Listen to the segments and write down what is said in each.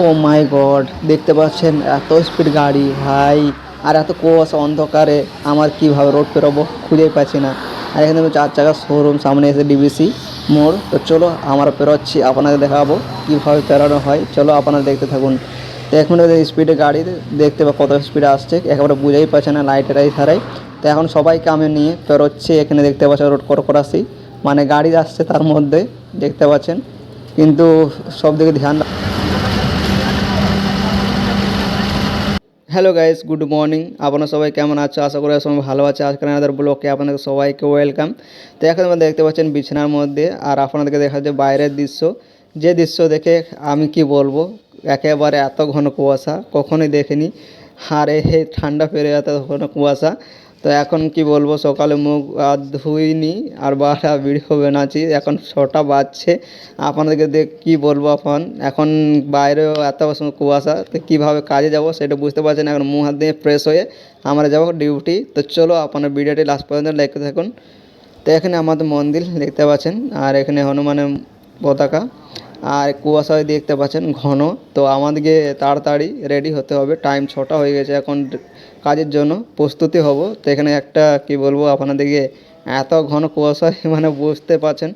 ও মাই god দেখতে পাচ্ছেন এত স্পিড গাড়ি ভাই আর এত কুয়াশা অন্ধকারে আমার কীভাবে রোড পেরোবো খুঁজেই পাচ্ছি না। আর এখানে চার চাকার শোরুম সামনে এসে ডিবিসি মোড়। তো চলো আমরা পেরোচ্ছি আপনাকে দেখাবো কীভাবে পেরোনো হয়। চলো আপনারা দেখতে থাকুন। তো এখন স্পিডে গাড়ি, দেখতে কত স্পিডে আসছে, একেবারে বুঝেই পাচ্ছে না লাইটের এই ধারায়। তো এখন সবাইকে আমি নিয়ে পেরোচ্ছি, এখানে দেখতে পাচ্ছেন রোড করকরাসি মানে গাড়ি আসছে তার মধ্যে, দেখতে পাচ্ছেন। কিন্তু সব দিকে ধ্যান হ্যালো গাইস গুড মর্নিং আপনারা সবাই কেমন আছো? আশা করি সবাই ভালো আছে। আজকে আমাদের ব্লকে আপনাদের সবাইকে ওয়েলকাম তো এখন আমরা দেখতে পাচ্ছেন বিছানার মধ্যে আর আপনাদেরকে দেখা যাচ্ছে বাইরের দৃশ্য। যে দৃশ্য দেখে আমি কি বলব? একেবারে এত ঘন কুয়াশা, কখনোই দেখিনি। আর হে ঠান্ডা পেরে এত ঘন কুয়াশা। তো এখন কি বলব, সকালে মুখ আর ধুইনি আর বারা ভিডিও বানাচ্ছি এখন ছটা বাজছে। আপনাদেরকে দেখ কী বলব এখন। এখন বাইরেও এত সময় কুয়াশা, তো কীভাবে কাজে যাব সেটা বুঝতে পারছেন এখন মুখ হাত দিয়ে ফ্রেশ হয়ে আমরা যাব ডিউটি তো চলো আপনার ভিডিওটি লাস্ট পর্যন্ত দেখতে থাকুন। তো এখানে আমাদের মন্দির দেখতে পাচ্ছেন। আর এখানে হনুমানের পতাকা। আর কুয়াশায় দেখতে পাচ্ছেন ঘন। তো আমাদেরকে তাড়াতাড়ি রেডি হতে হবে। টাইম ছটা হয়ে গেছে। এখন কাজের জন্য প্রস্তুতি হব। তো এখানে একটা, কি বলব, আপনাদেরকে এত ঘন কুয়াশায় মানে বুঝতে পারছেন।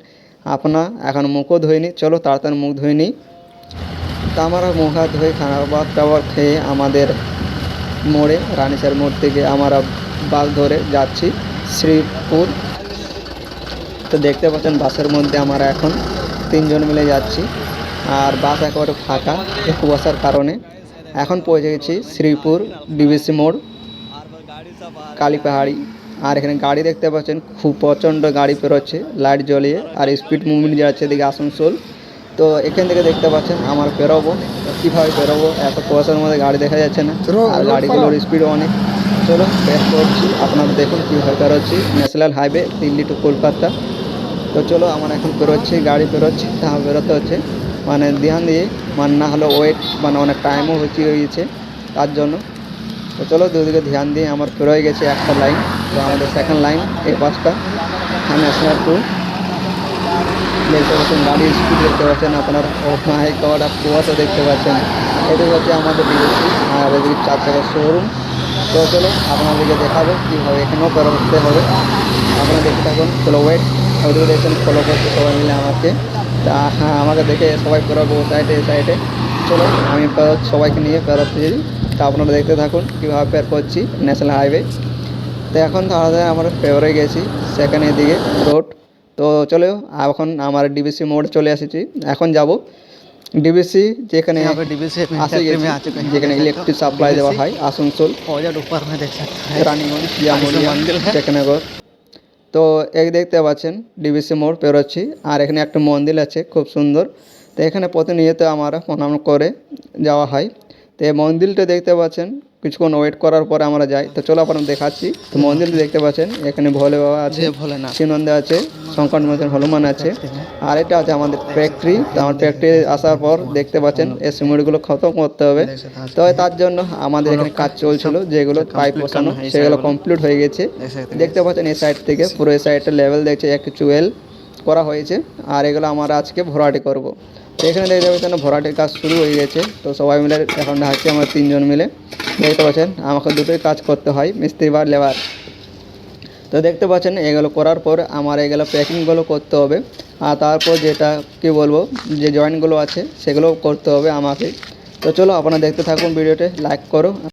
আপনা এখন মুখও ধুইনি চলো তাড়াতাড়ি মুখ ধুয়ে নিই তা আমরা মুখ হাত ধুয়ে খাবার টাবার খেয়ে আমাদের মোড়ে, রানীসার মোড় থেকে আমরা বাস ধরে যাচ্ছি শ্রীপুর। তো দেখতে পাচ্ছেন বাসের মধ্যে আমরা এখন তিনজন মিলে যাচ্ছি। আর বাস একেবারে ফাঁকা কুয়াশার কারণে। এখন পৌঁছে গেছি শ্রীপুর ডিবিসি মোড় কালীপাহাড়ি। আর এখানে গাড়ি দেখতে পাচ্ছেন খুব প্রচণ্ড গাড়ি পেরোচ্ছে লাইট জ্বলিয়ে আর স্পিড মুভমেন্ট যাচ্ছে এদিকে আসানসোল। তো এখান থেকে দেখতে পাচ্ছেন আমার পেরোবো কীভাবে পেরোবো এত কুয়াশার মধ্যে গাড়ি দেখা যাচ্ছে না। আর গাড়িগুলোর স্পিড অনেক। চলো বের করছি। আপনারা দেখুন কীভাবে পেরোচ্ছি national highway Delhi to Kolkata. তো চলো, আমরা এখন বেরোচ্ছি, গাড়ি বেরোচ্ছি তা বেরোতে হচ্ছে। মানে ধ্যান দিয়ে মানে না হলে ওয়েট মানে অনেক টাইমও হচ্ছে গিয়েছে তার জন্য। তো চলো, দুদিকে ধ্যান দিয়ে, আমার পেরোয় গেছে একটা লাইন তো আমাদের সেকেন্ড লাইন এই পাঁচটা ন্যাশনাল টু দেখতে পাচ্ছেন, গাড়ির স্পিড দেখতে পাচ্ছেন আপনার। ও মাই গড দেখতে পাচ্ছেন। এদিকে হচ্ছে আমাদের ডিএসি আর এদিকে চার চাকার শোরুম তো চলো, আপনাদেরকে দেখাবো কীভাবে এখানেও বেরোতে হবে। আপনারা দেখতে থাকুন। চলো ওয়েট হরিহর ফলো করছে সবাই মিলে আমাকে। তা হ্যাঁ আমাকে দেখে সবাই পেরোবো সাইডে সাইডে চলো আমি ফেরত সবাইকে নিয়ে ফেরত যাই তা আপনারা দেখতে থাকুন কীভাবে ফের করছি ন্যাশনাল হাইওয়ে তো এখন তাড়াতাড়ি আমরা ফেভারে গেছি সেখানে দিকে রোড তো চলো এখন আমার ডিবিসি মোড় চলে এসেছি। এখন যাব ডিবিসি যেখানে যেখানে ইলেকট্রিক সাপ্লাই দেওয়া হয় আসানসোল। রানীগঞ্জ সেখানে তো এক দেখতে পাচ্ছেন, ডিবিসি মোড় পেরোচ্ছি, আর এখানে একটা মন্দির আছে, খুব সুন্দর। তো এখানে প্রতিনিয়ত আমরা প্রণাম করে যাওয়া হয়। তো এই মন্দিরটা দেখতে পাচ্ছেন কিছুক্ষণ ওয়েট করার পরে আমরা যাই। তো চলো আপনার দেখাচ্ছি। তো মন্দির দেখতে পাচ্ছেন এখানে ভোলে বাবা আছে শিবনন্দে আছে সংকট মন্দির হনুমান আছে। আর এটা আছে আমাদের ফ্যাক্টরি তো আমার ফ্যাক্টরি আসার পর দেখতে পাচ্ছেন এই সিমেন্টগুলো খতম করতে হবে। তো তার জন্য আমাদের এখানে কাজ চলছিল যেগুলো পাইপ বসানো সেগুলো কমপ্লিট হয়ে গেছে। দেখতে পাচ্ছেন এই সাইড থেকে পুরো এই সাইডটা লেভেল দেখছে এক টুয়েলভ করা হয়েছে, আর এগুলো আমরা আজকে ভরাটি করব। তো এখানে দেখতে পাচ্ছেন ভরাটির কাজ শুরু হয়ে গেছে। তো সবাই মিলে এখন হাঁটছি আমরা তিনজন মিলে। দেখতে পাচ্ছেন, আমাকে দুটোই কাজ করতে হয়, মিস্ত্রি বা লেবার। তো দেখতে পাচ্ছেন, এগুলো করার পর আমার এগুলো প্যাকিংগুলো করতে হবে। আর তারপর যেটা, কি বলব, যে জয়েন্টগুলো আছে সেগুলো করতে হবে আমাকে। তো চলো আপনারা দেখতে থাকুন, ভিডিওতে লাইক করো।